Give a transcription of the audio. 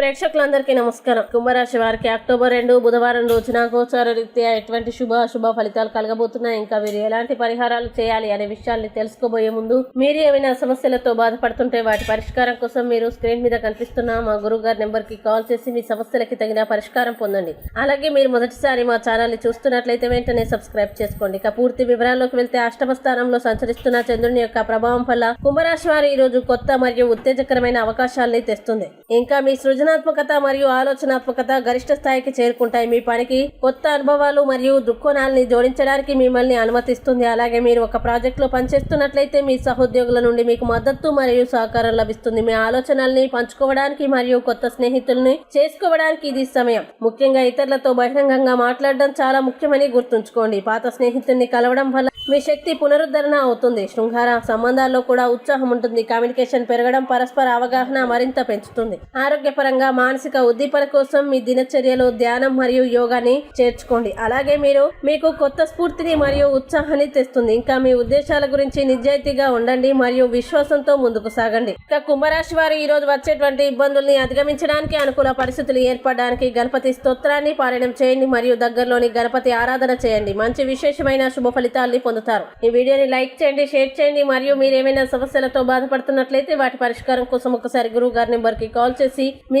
ప్రేక్షకులందరికీ నమస్కారం. కుంభరాశి వారికి అక్టోబర్ రెండు బుధవారం రోజున గోచార రీత్యా ఎటువంటి శుభ అశుభ ఫలితాలు కలగబోతున్నాయి? ఇంకా మీరు ఎలాంటి పరిహారాలు చేయాలి అనే విషయాల్ని తెలుసుకోబోయే ముందు మీరు ఏమైనా సమస్యలతో బాధపడుతుంటే వాటి పరిష్కారం కోసం మీరు స్క్రీన్ మీద కనిపిస్తున్న మా గురువు గారి నెంబర్కి కాల్ చేసి మీ సమస్యలకి తగిన పరిష్కారం పొందండి. అలాగే మీరు మొదటిసారి మా ఛానల్ చూస్తున్నట్లయితే వెంటనే సబ్స్క్రైబ్ చేసుకోండి. ఇక పూర్తి వివరాల్లోకి వెళ్తే అష్టమ స్థానంలో సంచరిస్తున్న చంద్రుని యొక్క ప్రభావం వల్ల కుంభరాశి వారు ఈ రోజు కొత్త మరియు ఉత్తేజకరమైన అవకాశాలని తెస్తుంది. ఇంకా మీ సృజన సృజనాత్మకత మరియు ఆలోచనాత్మకత గరిష్ట స్థాయికి చేరుకుంటాయి. మీ పనికి కొత్త అనుభవాలు మరియు దృక్కోణాలని జోడించడానికి మిమ్మల్ని అనుమతిస్తుంది. అలాగే మీరు ఒక ప్రాజెక్ట్లో పనిచేస్తున్నట్లయితే మీ సహోద్యోగుల నుండి మీకు మద్దతు మరియు సహకారం లభిస్తుంది. మీ ఆలోచనల్ని పంచుకోవడానికి మరియు కొత్త స్నేహితుల్ని చేసుకోవడానికి ఇది సమయం. ముఖ్యంగా ఇతరులతో బహిరంగంగా మాట్లాడడం చాలా ముఖ్యమని గుర్తుంచుకోండి. పాత స్నేహితుల్ని కలవడం వల్ల మీ శక్తి పునరుద్ధరణ అవుతుంది. శృంగార సంబంధాల్లో కూడా ఉత్సాహం ఉంటుంది. కమ్యూనికేషన్ పెరగడం పరస్పర అవగాహన మరింత పెంచుతుంది. ఆరోగ్యపరంగా మానసిక ఉద్దీపన కోసం మీ దినచర్యలో ధ్యానం మరియు యోగాని చేర్చుకోండి. అలాగే మీరు మీకు కొత్త స్ఫూర్తిని మరియు ఉత్సాహాన్ని తెస్తుంది. ఇంకా మీ ఉద్దేశాల గురించి నిజాయితీగా ఉండండి మరియు విశ్వాసంతో ముందుకు సాగండి. ఇక కుంభరాశి వారు ఈ రోజు వచ్చేటువంటి ఇబ్బందుల్ని అధిగమించడానికి అనుకూల పరిస్థితులు ఏర్పడడానికి గణపతి స్తోత్రాన్ని పారాయణం చేయండి మరియు దగ్గరలోని గణపతి ఆరాధన చేయండి. మంచి విశేషమైన శుభ ఫలితాల్ని పొందుతారు. ఈ వీడియోని లైక్ చేయండి షేర్ చేయండి మరియు మీరు ఏమైనా సమస్యలతో బాధపడుతున్నట్లయితే వాటి పరిష్కారం కోసం ఒకసారి గురువు గారి నెంబర్కి కాల్ చేసి మీ